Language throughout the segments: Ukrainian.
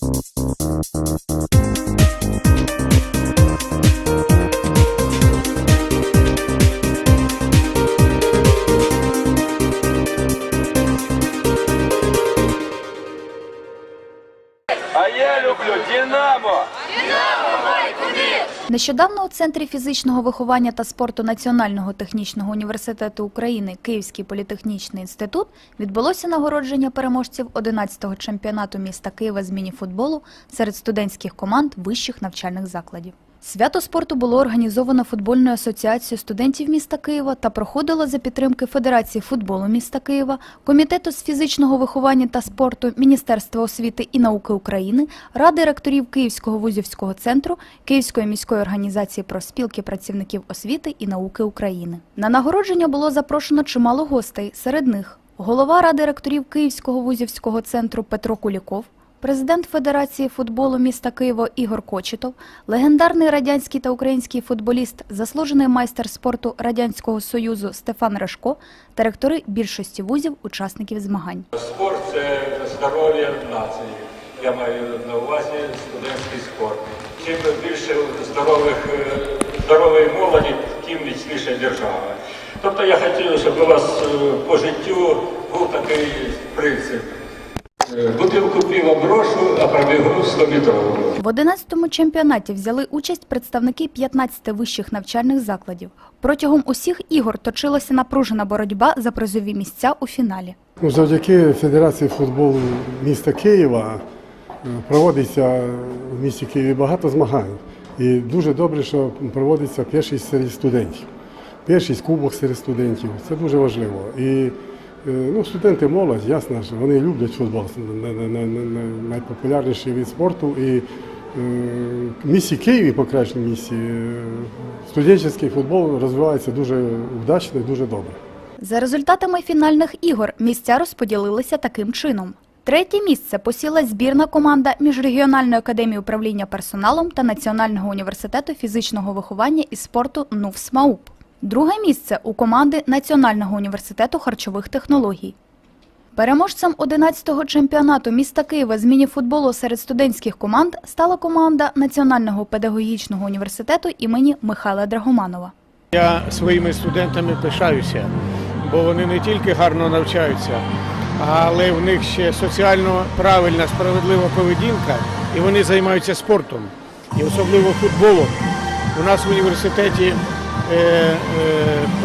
Thank you. Нещодавно у Центрі фізичного виховання та спорту Національного технічного університету України Київський політехнічний інститут відбулося нагородження переможців 11-го чемпіонату міста Києва з міні-футболу серед студентських команд вищих навчальних закладів. Свято спорту було організовано футбольною асоціацією студентів міста Києва та проходило за підтримки Федерації футболу міста Києва, Комітету з фізичного виховання та спорту Міністерства освіти і науки України, Ради ректорів Київського вузівського центру, Київської міської організації профспілки працівників освіти і науки України. На нагородження було запрошено чимало гостей. Серед них голова Ради ректорів Київського вузівського центру Петро Куліков, Президент Федерації футболу міста Києва Ігор Кочетов, легендарний радянський та український футболіст, заслужений майстер спорту Радянського Союзу Стефан Рашко та ректори більшості вузів учасників змагань. Спорт це здоров'я нації. Я маю на увазі студентський спорт. Чим більше здорових, е, здорової молоді, тим міцніша держава. Тобто я хотів, щоб у вас е, по життю був такий принцип. Бутилку пива брошу, а пробігу 100 метрову. В 11-му чемпіонаті взяли участь представники 15 вищих навчальних закладів. Протягом усіх ігор точилася напружена боротьба за призові місця у фіналі. Ну, Завдяки Федерації футболу міста Києва е, проводиться в місті Києві багато змагань. І дуже добре, що проводиться першість серед студентів. Першість кубок серед студентів. Це дуже важливо. І ну, студенти молодь, ясно, що вони люблять футбол. Найпопулярніший від спорту. І е, в Києві, по кращому місті, е, студентський футбол розвивається дуже вдачно і дуже добре. За результатами фінальних ігор місця розподілилися таким чином. Третє місце посіла збірна команда Міжрегіональної академії управління персоналом та Національного університету фізичного виховання і спорту НУФС МАУП. Друге місце у команди Національного університету харчових технологій. Переможцем 11-го чемпіонату міста Києва з міні-футболу серед студентських команд стала команда Національного педагогічного університету імені Михайла Драгоманова. Я своїми студентами пишаюся, бо вони не тільки гарно навчаються, але в них ще соціально правильна, справедлива поведінка, і вони займаються спортом, і особливо футболом. У нас в університеті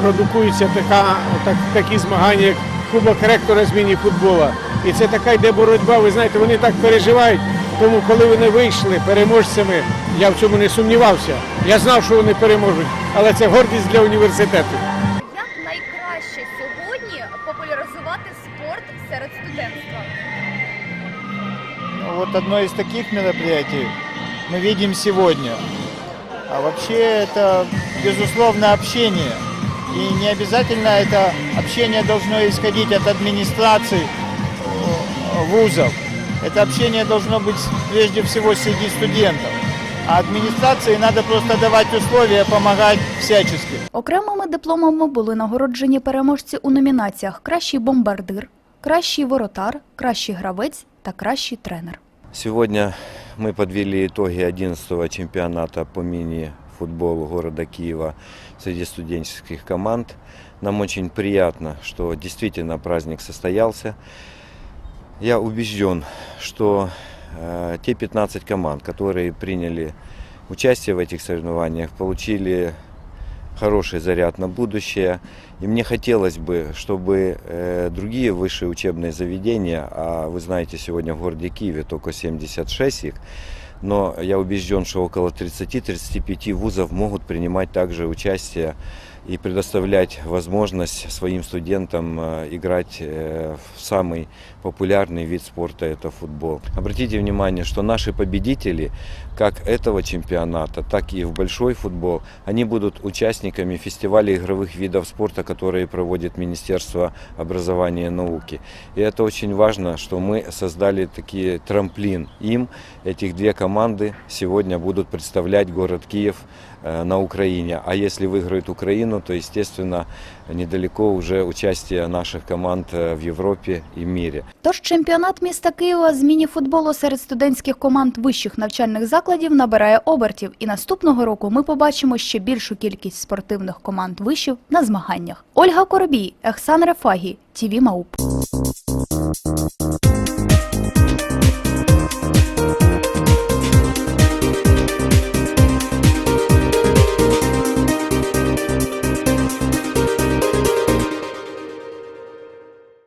продукуються така, так, такі змагання, як Кубок ректора з міні-футбола. І це така йде боротьба. Ви знаєте, вони так переживають. Тому, коли вони вийшли переможцями, я в цьому не сумнівався. Я знав, що вони переможуть, але це гордість для університету. Як найкраще сьогодні популяризувати спорт серед студентства? Ну, Вот одно из таких мероприятий мы видим сегодня. А вообще это, безусловно, общение. И не обязательно это общение должно исходить от администраций э, вузов. Это общение должно быть прежде всего среди студентов. А администрации надо просто давать условия, помогать всячески. Окремими дипломами були нагороджені переможці у номінаціях Кращий бомбардир, Кращий воротар, Кращий гравець та Кращий тренер. Сегодня мы подвели итоги 11-го чемпионата по мини-футболу города Киева среди студенческих команд. Нам очень приятно, что действительно праздник состоялся. Я убежден, что э, те 15 команд, которые приняли участие в этих соревнованиях, получили хороший заряд на будущее. И мне хотелось бы, чтобы э, другие высшие учебные заведения, а вы знаете, сегодня в городе Киеве только 76 их, но я убежден, что около 30-35 вузов могут принимать также участие и предоставлять возможность своим студентам э, играть э, в самый популярный вид спорта – это футбол. Обратите внимание, что наши победители как этого чемпионата, так и в большой футбол, они будут участниками фестиваля игровых видов спорта, которые проводит Министерство образования и науки. И это очень важно, что мы создали такие трамплин им. Этих две команды сегодня будут представлять город Киев э, на Украине. А если выиграет Украину, то, естественно, недалеко уже участие наших команд э, в Европе и мире. Тож чемпіонат міста Києва з міні-футболу серед студентських команд вищих навчальних закладів набирає обертів, і наступного року ми побачимо ще більшу кількість спортивних команд вишів на змаганнях. Ольга Коробій, Ехсан Рефагі, ТІВІ Мауп.